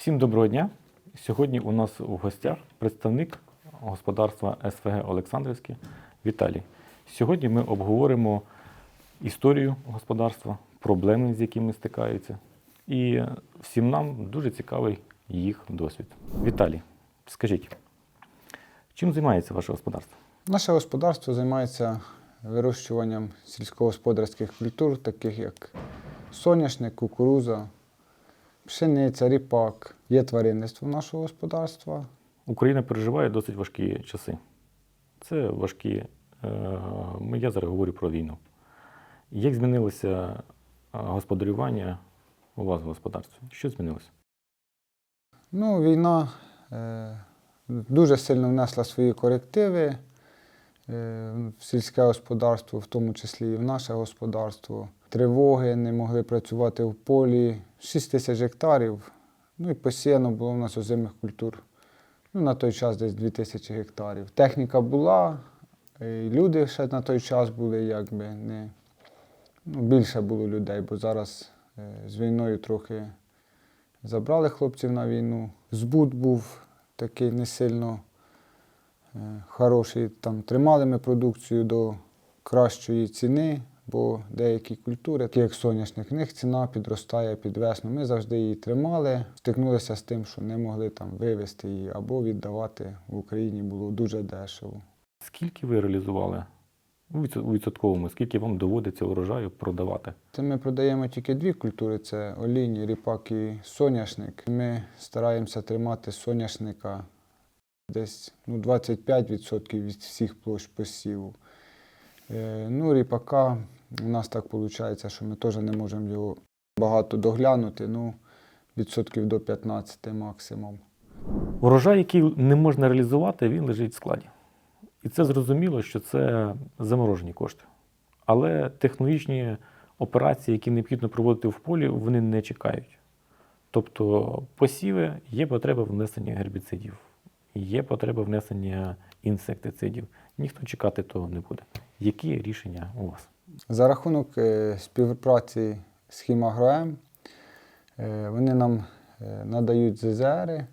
Всім доброго дня. Сьогодні у нас у гостях представник господарства СВГ Олександрівське Віталій. Сьогодні ми обговоримо історію господарства, проблеми, з якими стикаються, і всім нам дуже цікавий їх досвід. Віталій, скажіть, чим займається ваше господарство? Наше господарство займається вирощуванням сільськогосподарських культур, таких як соняшник, кукуруза, пшениця, ріпак. Є тваринництво нашого господарства. Україна переживає досить важкі часи. Це важкі. е, Я зараз говорю про війну. Як змінилося е, господарювання у вас в господарстві? Що змінилося? Ну, війна е, дуже сильно внесла свої корективи в сільське господарство, в тому числі і в наше господарство. Тривоги не могли працювати в полі. 6 тисяч гектарів. Ну і посіяно було в нас озимих культур. Ну, на той час десь 2 тисячі гектарів. Техніка була, і люди ще на той час були якби не ну, більше було людей, бо зараз е, з війною трохи Забрали хлопців на війну. Збут був такий не сильно е, хороший. Там тримали ми продукцію до кращої ціни, бо деякі культури, такі як соняшник, в них ціна підростає під весну. Ми завжди її тримали, стикнулися з тим, що не могли там вивезти її або віддавати в Україні було дуже дешево. Скільки ви реалізували у відсотковому, скільки вам доводиться урожаю продавати? Це ми продаємо тільки дві культури: це олінь, ріпак і соняшник. Ми стараємося тримати соняшника десь ну, 25% від всіх площ посіву. Е, Ну, ріпака у нас так виходить, що ми теж не можемо його багато доглянути, ну, відсотків до 15 максимум. Урожай, який не можна реалізувати, він лежить в складі. І це зрозуміло, що це заморожені кошти. Але технологічні операції, які необхідно проводити в полі, вони не чекають. Тобто посіви є потреба внесення гербіцидів, є потреба внесення інсектицидів. Ніхто чекати того не буде. Які рішення у вас? За рахунок е, співпраці з Хімагроем е, вони нам е, надають ЗЗРи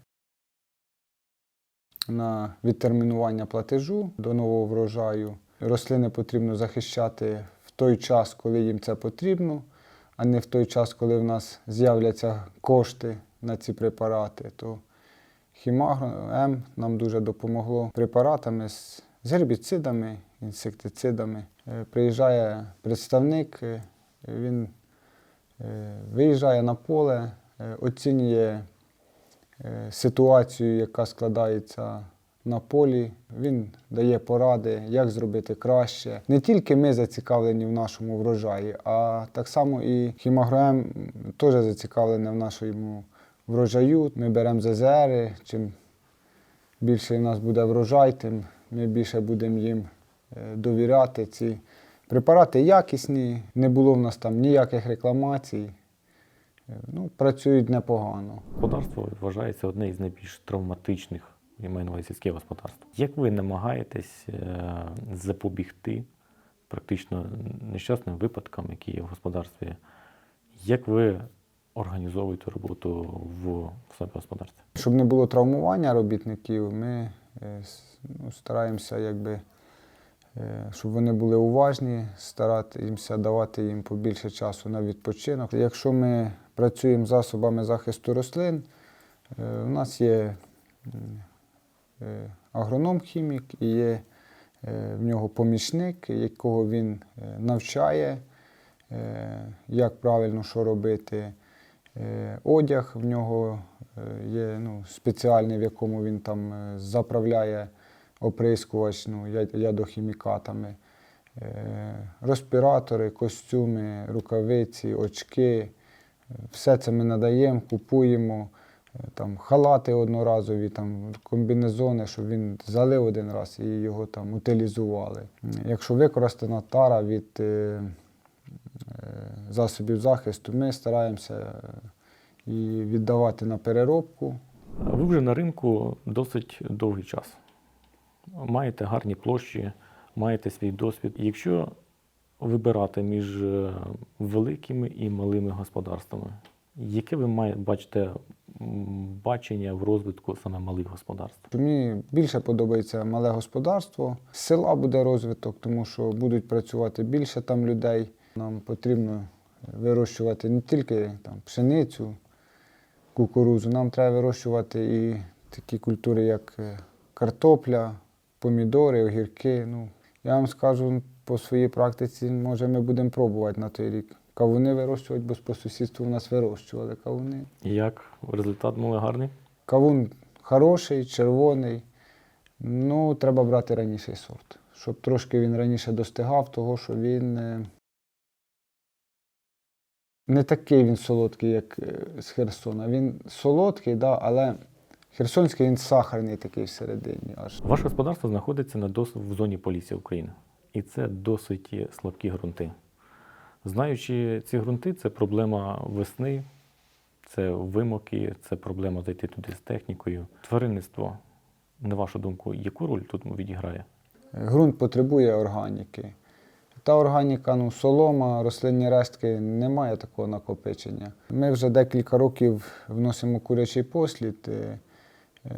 на відтермінування платежу до нового врожаю. Рослини потрібно захищати в той час, коли їм це потрібно, а не в той час, коли в нас з'являться кошти на ці препарати. То Хімагро-М нам дуже допомогло препаратами з гербіцидами, інсектицидами. Е, Приїжджає представник, е, він е, виїжджає на поле, оцінює ситуацію, яка складається на полі. Він дає поради, як зробити краще. Не тільки ми зацікавлені в нашому врожаї, а так само і хімагроем теж зацікавлений в нашому врожаю. Ми беремо ЗЗРи. Чим більше в нас буде врожай, тим ми більше будемо їм довіряти. Ці препарати якісні, не було в нас там ніяких рекламацій. Е, Ну, працюють непогано. Господарство вважається одне із найбільш травматичних, я маю на увазі сільське господарство. Як ви намагаєтесь е, запобігти практично нещасним випадкам, які є в господарстві? Як ви організовуєте роботу в, себе господарстві? Щоб не було травмування робітників, ми е, ну, стараємося, якби, е, щоб вони були уважні, стараємося давати їм побільше часу на відпочинок. Якщо ми працюємо засобами захисту рослин, е, у нас є е, агроном-хімік і є е, в нього помічник, якого він е, навчає, е, як правильно що робити. Е, Одяг в нього е, є ну, спеціальний, в якому він там е, заправляє оприскувач ну, ядохімікатами. Е, Респіратори, костюми, рукавиці, очки. Е, Все це ми надаємо, купуємо. Е, Там, халати одноразові, там, комбінезони, щоб він залив один раз і його там утилізували. Якщо використана тара від засобів захисту, ми стараємося її віддавати на переробку. Ви вже на ринку досить довгий час. Маєте гарні площі, маєте свій досвід. Якщо вибирати між е, великими і малими господарствами, яке ви має, бачите бачення в розвитку саме малих господарств? Мені більше подобається мале господарство. З села буде розвиток, тому що будуть працювати більше там людей. Нам потрібно вирощувати не тільки там, пшеницю, кукурузу, нам треба вирощувати і такі культури, як е, картопля, помідори, огірки. Ну, я вам скажу по своїй практиці, може, ми будемо пробувати на той рік. Кавуни вирощувати, бо по сусідству у нас вирощували кавуни. І Як результат моли гарний? Кавун хороший, червоний. Ну, треба брати раніший сорт, щоб трошки він раніше достигав, того що він е, не такий він солодкий, як е, з Херсона. Він солодкий, да, але херсонський він сахарний такий всередині. Аж. Ваше господарство знаходиться на дос... в зоні полісся України. І це досить слабкі ґрунти. Знаючи ці ґрунти, це проблема весни, це вимоки, це проблема зайти туди з технікою. Тваринництво, на вашу думку, яку роль тут відіграє? Грунт потребує органіки. Та органіка, ну, солома, рослинні рештки, немає такого накопичення. Ми вже декілька років вносимо курячий послід.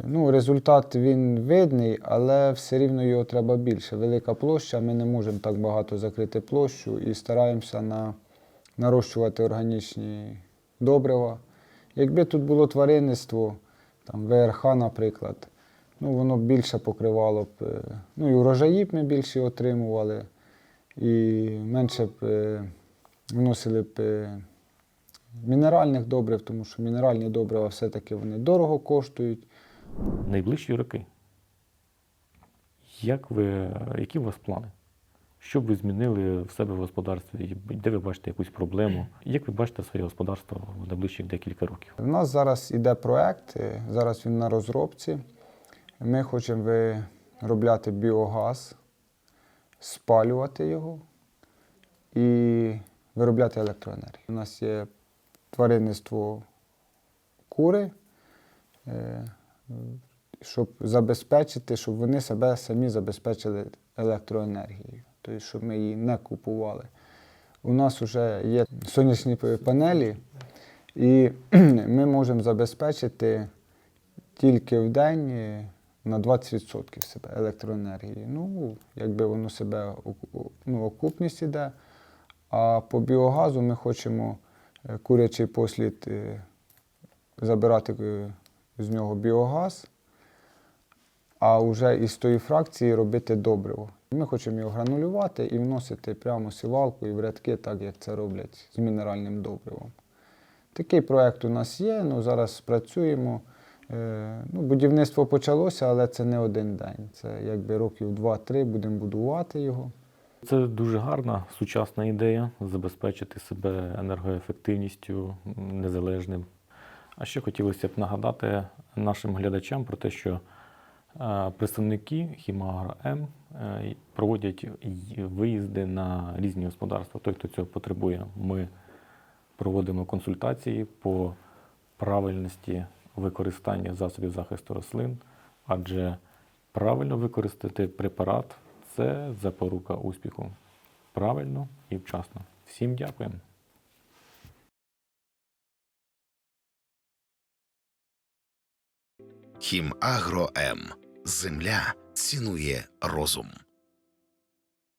Ну, результат він видний, але все рівно його треба більше. Велика площа, ми не можемо так багато закрити площу і стараємося на, нарощувати органічні добрива. Якби тут було тваринництво, там ВРХ, наприклад, ну, воно б більше покривало б. е, Ну і урожаї б ми більше отримували, і менше б е, вносили б е, мінеральних добрив, тому що мінеральні добрива все-таки вони дорого коштують. Найближчі роки. Як ви, які у вас плани? Що б ви змінили в себе в господарстві? Де ви бачите якусь проблему? Як ви бачите своє господарство в найближчих декілька років? У нас зараз іде проект, е, зараз він на розробці. Ми хочемо виробляти біогаз, спалювати його і виробляти електроенергію. У нас є тваринництво кури, е, щоб забезпечити, щоб вони себе самі забезпечили електроенергією, тобто, щоб ми її не купували. У нас вже є сонячні панелі, і ми можемо забезпечити тільки в день е, на 20% себе електроенергії. Ну, якби воно себе ну, окупність іде. А по біогазу ми хочемо е, курячий послід е, забирати з нього біогаз, а вже із тої фракції робити добриво. Ми хочемо його гранулювати і вносити прямо сівалкою в рядки, так як це роблять з мінеральним добривом. Такий проект у нас є, ну зараз працюємо. Е, Ну, будівництво почалося, але це не один день. Це якби років 2-3 будемо будувати його. Це дуже гарна сучасна ідея забезпечити себе енергоефективністю незалежним. А ще хотілося б нагадати нашим глядачам про те, що е, представники Хімагро М е, проводять виїзди на різні господарства. Той, хто цього потребує, ми проводимо консультації по правильності використання засобів захисту рослин, адже правильно використати препарат це запорука успіху. Правильно і вчасно. Всім дякуємо. Хімагро М. Земля цінує розум.